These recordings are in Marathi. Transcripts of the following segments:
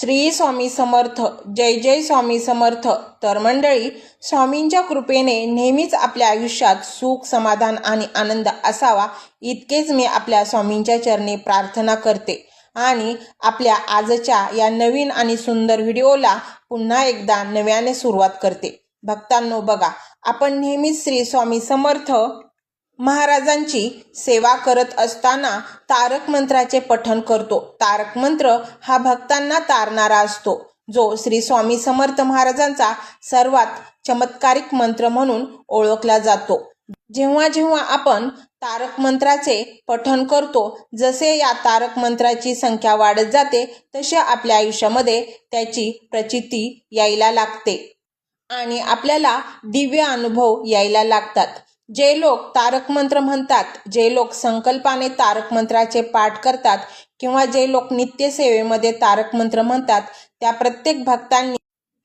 श्री स्वामी समर्थ जय जय स्वामी समर्थ. तर मंडळी स्वामींच्या कृपेने नेहमीच आपल्या आयुष्यात सुख समाधान आणि आनंद असावा इतकेच मी आपल्या स्वामींच्या चरणी प्रार्थना करते. आणि आपल्या आजच्या या नवीन आणि सुंदर व्हिडिओला पुन्हा एकदा नव्याने सुरुवात करते. भक्तांनो बघा आपण नेहमीच श्री स्वामी समर्थ महाराजांची सेवा करत असताना तारक मंत्राचे पठण करतो. तारक मंत्र हा भक्तांना तारणारा असतो. जो श्री स्वामी समर्थ महाराजांचा सर्वात चमत्कारिक मंत्र म्हणून ओळखला जातो. जेव्हा जेव्हा आपण तारक मंत्राचे पठण करतो जसे या तारक मंत्राची संख्या वाढत जाते तसे आपल्या आयुष्यामध्ये त्याची प्रचिती यायला लागते. आणि आपल्याला दिव्य अनुभव यायला लागतात. जे लोक तारक मंत्र म्हणतात जे लोक संकल्पाने तारक मंत्राचे पाठ करतात किंवा जे लोक नित्यसेवेमध्ये तारक मंत्र म्हणतात त्या प्रत्येक भक्तांनी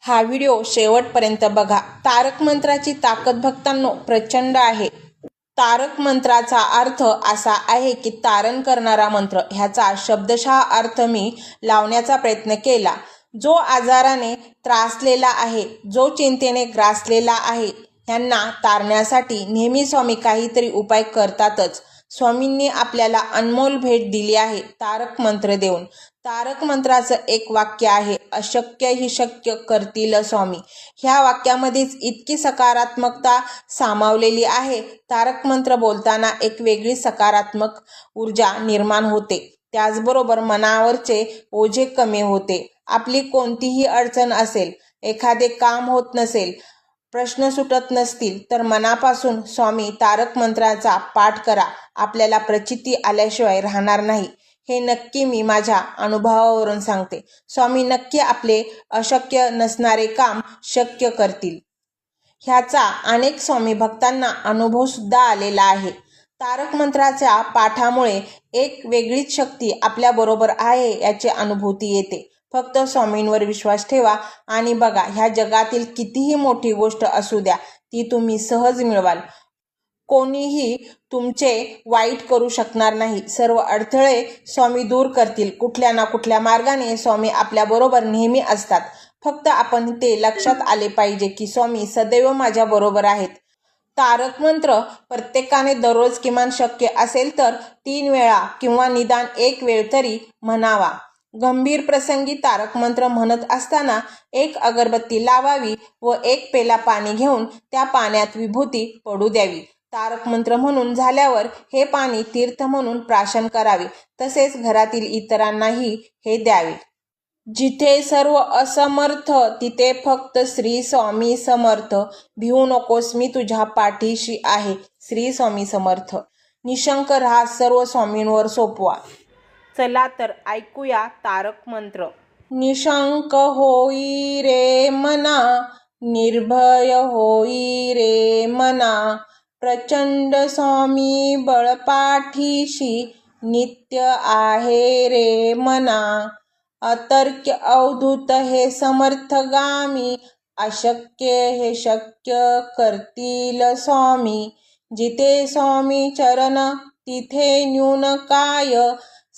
हा व्हिडिओ शेवटपर्यंत बघा. तारक मंत्राची ताकद भक्तांनो प्रचंड आहे. तारक मंत्राचा अर्थ असा आहे की तारण करणारा मंत्र ह्याचा शब्दशः अर्थ मी लावण्याचा प्रयत्न केला. जो आजाराने त्रासलेला आहे जो चिंतेने ग्रासलेला आहे ह्यांना तारण्यासाठी नेहमी स्वामी काहीतरी उपाय करतातच. स्वामींनी आपल्याला अनमोल भेट दिली आहे तारक मंत्र देऊन. तारक मंत्राचं एक वाक्य आहे अशक्य ही शक्य करतील स्वामी. ह्या वाक्यामध्येच इतकी सकारात्मकता सामावलेली आहे. तारक मंत्र बोलताना एक वेगळी सकारात्मक ऊर्जा निर्माण होते. त्याचबरोबर मनावरचे ओझे कमी होते. आपली कोणतीही अडचण असेल एखादे काम होत नसेल प्रश्न सुटत नसतील तर मनापासून स्वामी तारक मंत्राचा पाठ करा. आपल्याला प्रचिती आल्याशिवाय राहणार नाही. हे नक्की मी माझ्या अनुभवावरून सांगते. स्वामी नक्की आपले अशक्य नसणारे काम शक्य करतील. ह्याचा अनेक स्वामी भक्तांना अनुभव सुद्धा आलेला आहे. तारक मंत्राच्या पाठामुळे एक वेगळीच शक्ती आपल्याबरोबर आहे याची अनुभूती येते. फक्त स्वामींवर विश्वास ठेवा आणि बघा ह्या जगातील कितीही मोठी गोष्ट असू द्या ती तुम्ही सहज मिळवाल. कोणीही तुमचे वाईट करू शकणार नाही. सर्व अडथळे स्वामी दूर करतील. कुठल्या ना कुठल्या मार्गाने स्वामी आपल्याबरोबर नेहमी असतात. फक्त आपण ते लक्षात आले पाहिजे की स्वामी सदैव माझ्या बरोबर आहेत. तारक मंत्र प्रत्येकाने दररोज किमान शक्य असेल तर तीन वेळा किंवा निदान एक वेळ तरी म्हणावा. गंभीर प्रसंगी तारक मंत्र म्हणत असताना एक अगरबत्ती लावावी व एक पेला पाणी घेऊन त्या पाण्यात विभूती पडू द्यावी. तारक मंत्र म्हणून झाल्यावर हे पाणी तीर्थ म्हणून प्राशन करावे. तसेच घरातील इतरांनाही हे द्यावे. जिथे सर्व असमर्थ तिथे फक्त श्री स्वामी समर्थ. भिवू नकोस मी तुझ्या पाठीशी आहे. श्री स्वामी समर्थ. निशंक राहा सर्व स्वामींवर सोपवा. चला तर ऐकूया तारक मंत्र. निशंक होई रे मना निर्भय होई रे मना. प्रचंड स्वामी बळपाठीशी नित्य आहे रे मना. अतर्क्य अवधूत हे समर्थगामी अशक्य हे शक्य करतील स्वामी. जिथे स्वामी चरण तिथे न्यून काय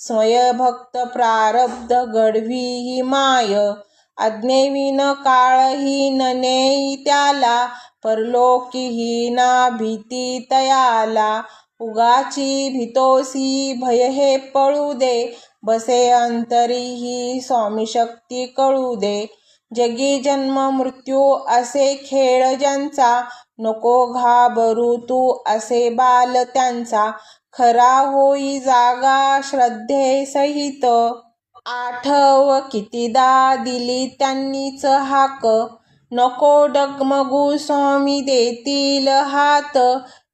स्वयभक्त प्रारब्ध घडवी माय अज्ञेविन काळहीन नेई त्याला परलोकीही ना भीती तयाला उगाची भीतोसी भय हे पळू दे बसे अंतरीही स्वामी शक्ती कळू दे जगी जन्म मृत्यू असे खेळ ज्यांचा नको घाबरू तू असे बाल त्यांचा. खरा होई जागा श्रद्धे सहित. आठव कितीदा दिली त्यांनीच हाक. नको डगमगू स्वामी देतील हात.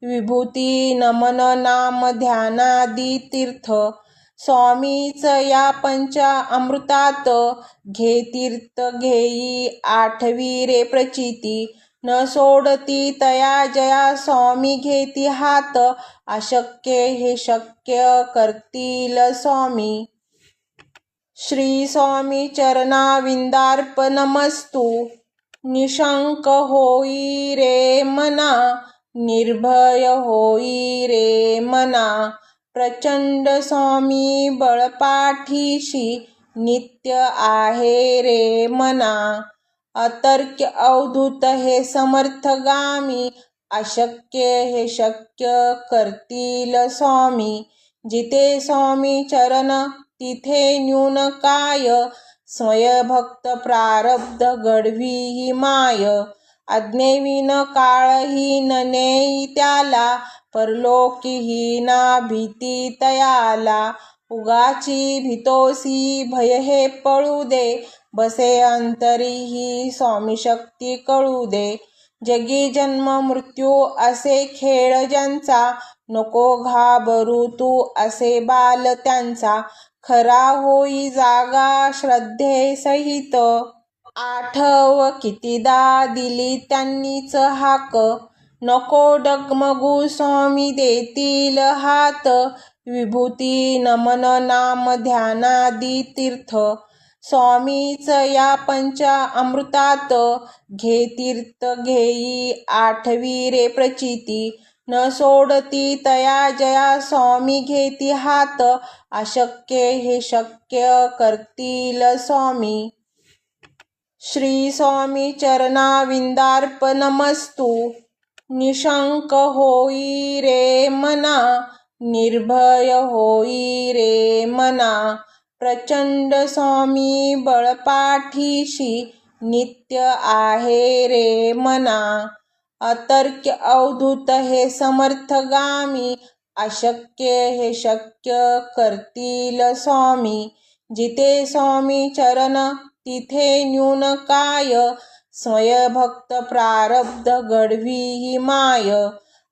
विभूती नमन नाम ध्यानादी तीर्थ. स्वामीच या पंचा अमृतात. घे तीर्थ घेई आठवी रे प्रचिती. न सोडती तया जया स्वामी घेती हात. अशक्य हे शक्य करतील स्वामी. श्री स्वामी चरणाविंदार्पणमस्तु. निशंक होई रे मना निर्भय होई रे मना. प्रचंड स्वामी बळपाठीशी नित्य आहे रे मना. अतर्क्य अवधूत हे समर्थगामी अशक्य हे शक्य करतील स्वामी. जिथे स्वामी चरण तिथे न्यून काय? स्वयभक्त प्रारब्ध गडवी ही माय. अज्ञेविन काळहीन नेई त्याला परलोकीही ना भीती तयाला. उगाची भीतोसी भय हे पळू दे बसे अंतरी ही स्वामी शक्ती कळू दे. जगी जन्म मृत्यू असे खेळ ज्यांचा नको घाबरू तू असे बाल त्यांचा. खरा होई जागा श्रद्धे सहित आठव कितीदा दिली त्यांनीच हाक. नको डगमगू स्वामी देतील हात विभूती नमन नाम ध्यानादी तीर्थ. स्वामीच या पंचा अमृतात. घे तीर्थ घेई आठवी रे प्रचिती. न सोडती तया जया स्वामी घेती हात. अशक्य हे शक्य करतील स्वामी. श्री स्वामी चरणाविंदार्पणमस्तु. निशंक होई रे मना. निर्भय होई रे मना. प्रचंड स्वामी बळपाठीशी नित्य आहे रे मना. अतर्क्य अवधूत हे समर्थगामी. अशक्य हे शक्य करतील स्वामी. जिथे स्वामी चरण तिथे न्यून काय. स्वयभक्त प्रारब्ध घडवी ही माय.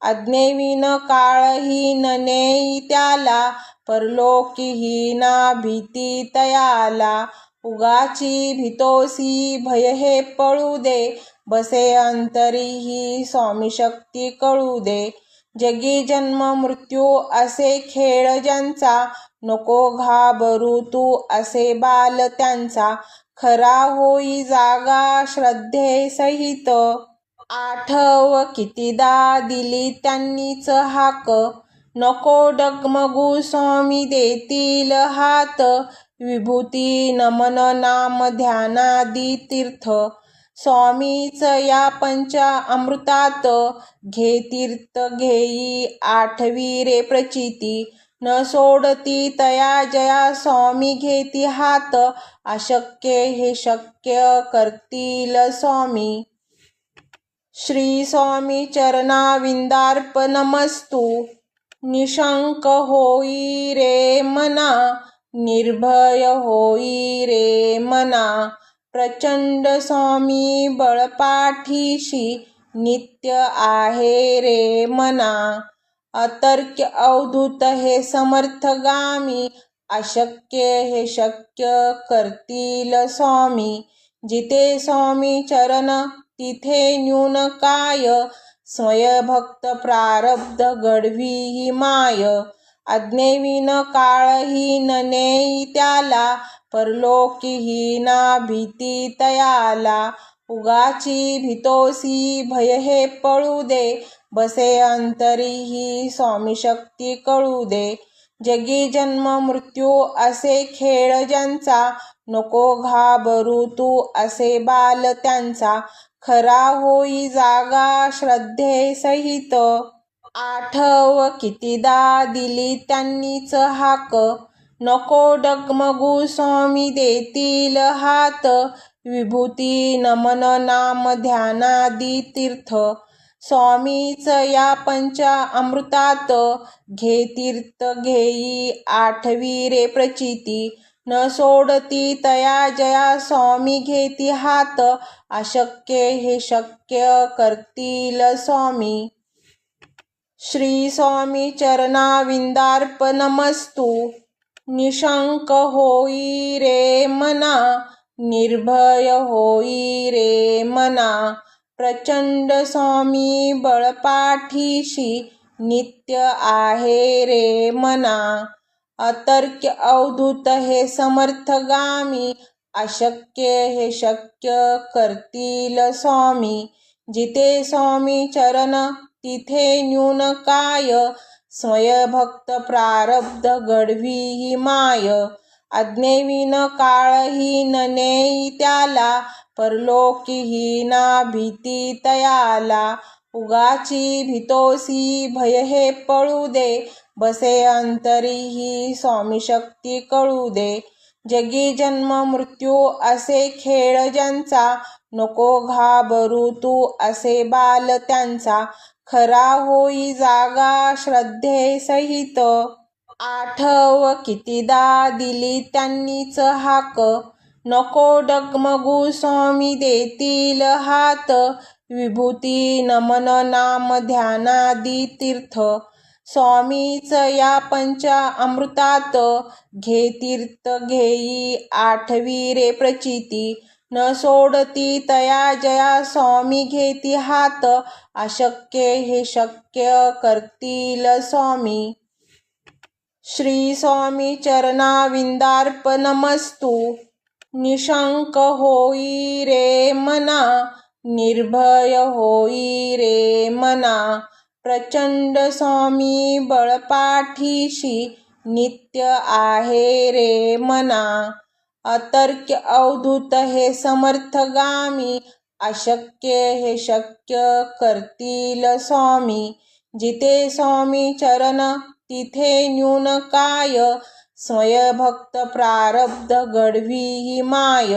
अज्ञेविन काळहीन नेई त्याला परलोकीही ना भीती तयाला उगाची भीतोसी भय हे पळू दे बसे अंतरी ही स्वामी शक्ती कळू दे जगी जन्म मृत्यू असे खेळ ज्यांचा नको घाबरू तू असे बाल त्यांचा. खरा होई जागा श्रद्धे सहित आठव कितीदा दिली त्यांनीच हाक. नको डगमगू स्वामी देतील हात. विभूती नमन नाम ध्यानादी तीर्थ. स्वामीच या पंचा अमृतात. घे तीर्थ घेई आठवी रे प्रचिती. न सोडती तया जया स्वामी घेती हात. अशक्य हे शक्य करतील स्वामी. श्री स्वामी चरणाविंदार्पणमस्तु निशंक होई रे मना निर्भय होई रे मना। प्रचंड स्वामी बळपाठीशी नित्य आहे रे मना। अतर्क्य अवधूत हे समर्थगामी अशक्य हे शक्य करतील स्वामी। जिथे स्वामी चरण तिथे न्यून काय? स्वयभक्त प्रारब्ध गडवी ही माय. अज्ञेविन काळहीन नेई त्याला परलोकीही ना भीती तयाला. उगाची भीतोसी भय हे पळू दे बसे अंतरी ही स्वामी शक्ती कळू दे. जगी जन्म मृत्यू असे खेळ ज्यांचा नको घाबरू तू असे बाल त्यांचा. खरा होई जागा श्रद्धे सहित. आठव कितीदा दिली त्यांनीच हाक. नको डगमगू स्वामी देतील हात. विभूती नमन नाम ध्यानादी तीर्थ. स्वामीच या पंचा अमृतात. घे तीर्थ घेई आठवी रे प्रचिती. न सोडती तया जया स्वामी घेती हात. अशक्य हे शक्य करतील स्वामी. श्री स्वामी चरणाविंदार्पणमस्तु. निशंक होई रे मना निर्भय होई रे मना. प्रचंड स्वामी बळपाठीशी नित्य आहे रे मना. अतर्क्य अवधूत हे समर्थगामी अशक्य हे शक्य करतील स्वामी. जिथे स्वामी चरण तिथे न्यून काय? स्वयभक्त प्रारब्ध घडवी ही माय. आज्ञेविन काळहीन नेई त्याला परलोकीही ना भीती तयाला. उगाची भितोसी भय हे पळू दे बसे अंतरीही स्वामी शक्ती कळू दे. जगी जन्म मृत्यू असे खेळ ज्यांचा नको घाबरू तू असे बाल त्यांचा. खरा होई जागा श्रद्धे सहित आठव कितीदा दिली त्यांनीच हाक. नको डगमगू स्वामी देतील हात. विभूती नमन नाम ध्यानादी तीर्थ. स्वामीच या पंचा अमृतात. घे तीर्थ घेई आठवी रे प्रचिती. न सोडती तया जया स्वामी घेती हात. अशक्य हे शक्य करतील स्वामी. श्री स्वामी चरणाविंदार्पणमस्तु. निशंक होई रे मना. निर्भय होई रे मना. प्रचंड स्वामी बळपाठीशी नित्य आहे रे मना. अतर्क्य अवधूत हे समर्थगामी. अशक्य हे शक्य करतील स्वामी. जिथे स्वामी चरण तिथे न्यून काय? स्वयभक्त प्रारब्ध गडवी ही माय.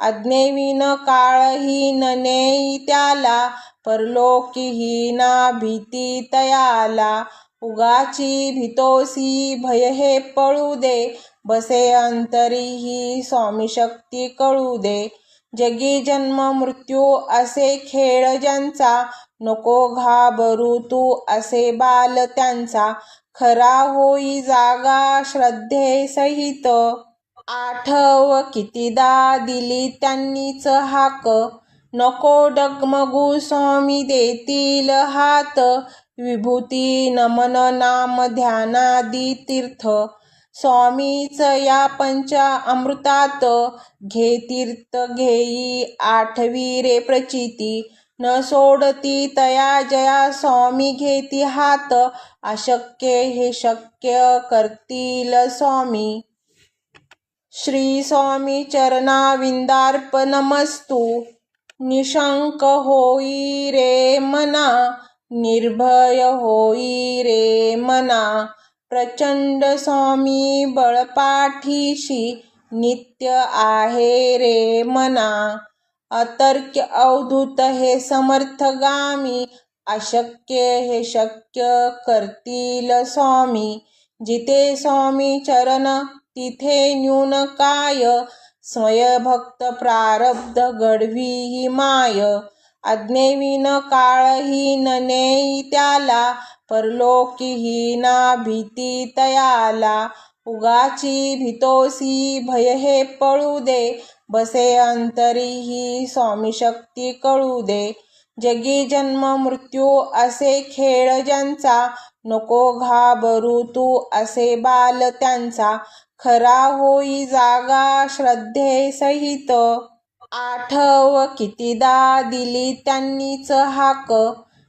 आज्ञेविन काळहीन नेई त्याला परलोकीही ना भीती तयाला. उगाची भीतोसी भय हे पळू दे बसे अंतरीही स्वामी शक्ती कळू दे. जगी जन्म मृत्यू असे खेळ ज्यांचा नको घाबरू तू असे बाल त्यांचा. खरा होई जागा श्रद्धे सहित आठव कितीदा दिली त्यांनीच हाक. नको डगमगू स्वामी देतील हात. विभूती नमन नाम ध्यानादी तीर्थ. स्वामीच या पंचा अमृतात. घे तीर्थ घेई आठवी रे प्रचिती. न सोडती तया जया स्वामी घेती हात. अशक्य हे शक्य करतील स्वामी. श्री स्वामी चरणाविंदार्पणमस्तु। निशंक होई रे मना निर्भय होई रे मना। प्रचंड स्वामी बळपाठीशी नित्य आहे रे मना। अतर्क्य अवधूत हे समर्थगामी अशक्य हे शक्य करतील स्वामी। जिथे स्वामी चरण तिथे न्यून काय? स्वयभक्त प्रारब्ध गढवी ही माय. आज्ञेविन काळहीन नेई त्याला परलोकीही ना भीती तयाला. उगाची भीतोसी भय हे पळू दे बसे अंतरीही स्वामी शक्ती कळू दे. जगी जन्म मृत्यू असे खेळ ज्यांचा नको घाबरू तू असे बाल त्यांचा. खरा होई जागा श्रद्धे सहित. आठव कितीदा दिली त्यांनीच हाक.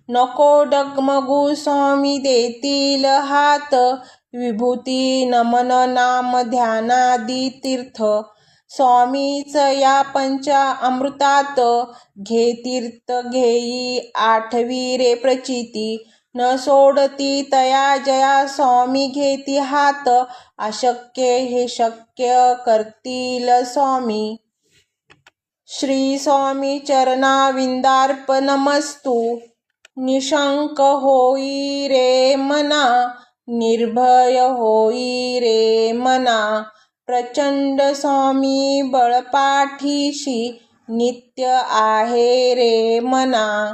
नको डगमगू स्वामी देतील हात. विभूती नमन नाम ध्यानादी तीर्थ. स्वामीच या पंचा अमृतात. घे तीर्थ घेई आठवी रे प्रचिती. न सोडती तया जया स्वामी घेती हात. अशक्य हे शक्य करतील स्वामी. श्री स्वामी चरणाविंदार्पणमस्तु. निशंक होई रे मना निर्भय होई रे मना. प्रचंड स्वामी बळपाठीशी नित्य आहे रे मना.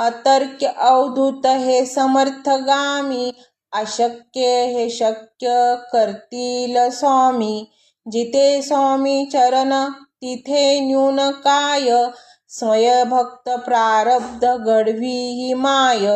अतर्क्य अवधूत हे समर्थगामी अशक्य हे शक्य करतील स्वामी. जिथे स्वामी चरण तिथे न्यून काय? स्वयभक्त प्रारब्ध गडवी ही माय.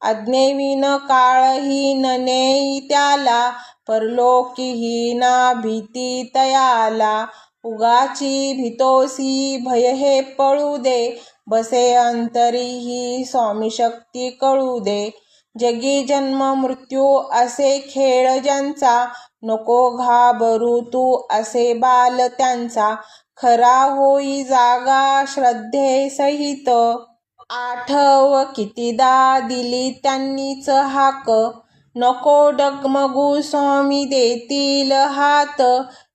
आज्ञेविन काळहीन नेई त्याला परलोकीही ना भीती तयाला. उगाची भितोसी भय हे पळू दे बसे अंतरीही स्वामी शक्ती कळू दे. जगी जन्म मृत्यू असे खेळ ज्यांचा नको घाबरू तू असे बाल त्यांचा. खरा होई जागा श्रद्धेसहित आठव कितीदा दिली त्यांनीच हाक. नको डगमगू स्वामी देतील हात.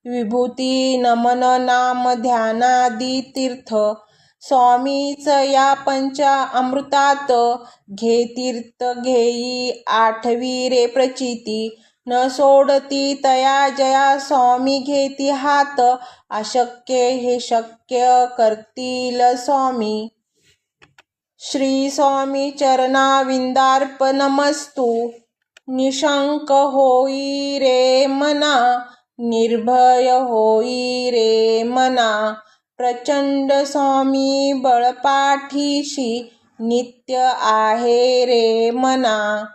विभूती नमन नाम ध्यानादी तीर्थ. स्वामीच या पंचा अमृतात. घे तीर्थ घेई आठवी रे प्रचिती. न सोडती तया जया स्वामी घेती हात. अशक्य हे शक्य करतील स्वामी. श्री स्वामी चरणाविंदार्पणमस्तु. निशंक होई रे मना. निर्भय होई रे मना. प्रचंड स्वामी बळपाठीशी नित्य आहे रे मना.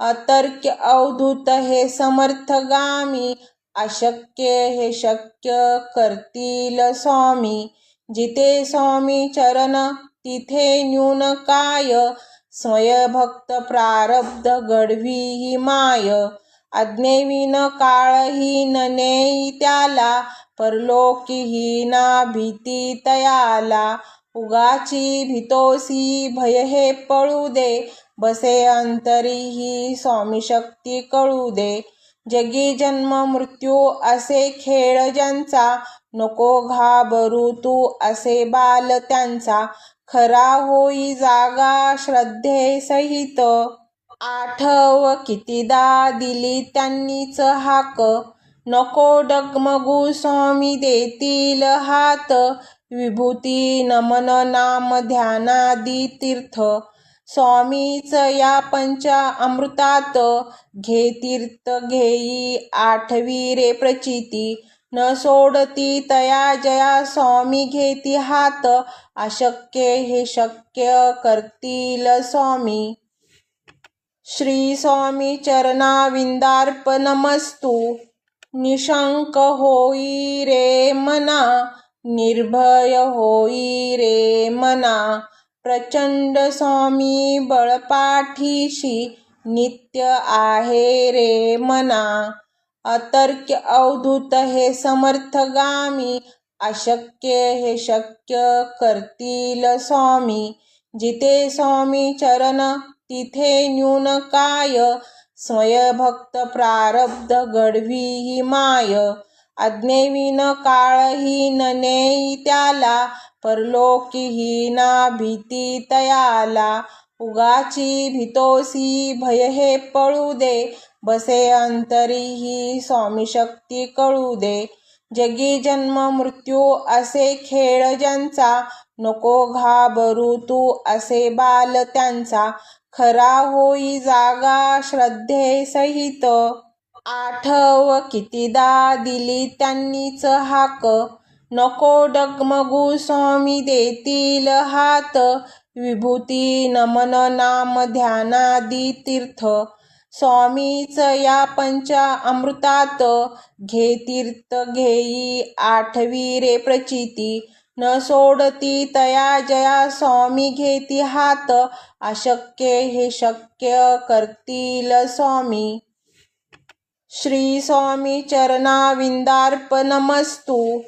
अतर्क्य अवधूत हे समर्थगामी. अशक्य हे शक्य करतील स्वामी. जिथे स्वामी चरण तिथे न्यून काय? स्वयभक्त प्रारब्ध घडवी ही माय. अज्ञेविन काळहीन नेई त्याला परलोकीही ना भीती तयाला. उगाची भीतोसी भय हे पळू दे बसे अंतरी ही स्वामी शक्ती कळू दे. जगी जन्म मृत्यू असे खेळ ज्यांचा नको घाबरू तू असे बाल त्यांचा. खरा होई जागा श्रद्धेसहित. आठव कितीदा दिली त्यांनीच हाक. नको डगमगू स्वामी देतील हात. विभूती नमन नाम ध्यानादी तीर्थ. स्वामीच या पंचा अमृतात. घे तीर्थ घेई आठवी रे प्रचिती. न सोडती तया जया स्वामी घेती हात. अशक्य हे शक्य करतील स्वामी. श्री स्वामी चरणाविंदार्पणमस्तु निशंक होई रे मना निर्भय होई रे मना। प्रचंड स्वामी बळपाठीशी नित्य आहे रे मना। अतर्क्य अवधूत हे समर्थगामी अशक्य हे शक्य करतील स्वामी। जिथे स्वामी चरण तिथे न्यून काय स्वयभक्त प्रारब्ध गडवी ही माय. अज्ञेविन काळहीन नेई त्याला परलोकीही ना भीती तयाला. उगाची भीतोसी भय हे पळू दे बसे अंतरी ही स्वामी शक्ती कळू दे. जगी जन्म मृत्यू असे खेळ ज्यांचा नको घाबरू तू असे बाल त्यांचा. खरा होई जागा श्रद्धेसहित आठव कितीदा दिली त्यांनीच हाक. नको डगमगू स्वामी देतील हात. विभूती नमन नाम ध्यानादी तीर्थ. स्वामीच या पंचा अमृतात. घे तीर्थ घेई आठवी रे प्रचिती. न सोडती तया जया स्वामी घेती हात. अशक्य हे शक्य करतील स्वामी. श्री स्वामी चरणाविंदार्पणमस्तु.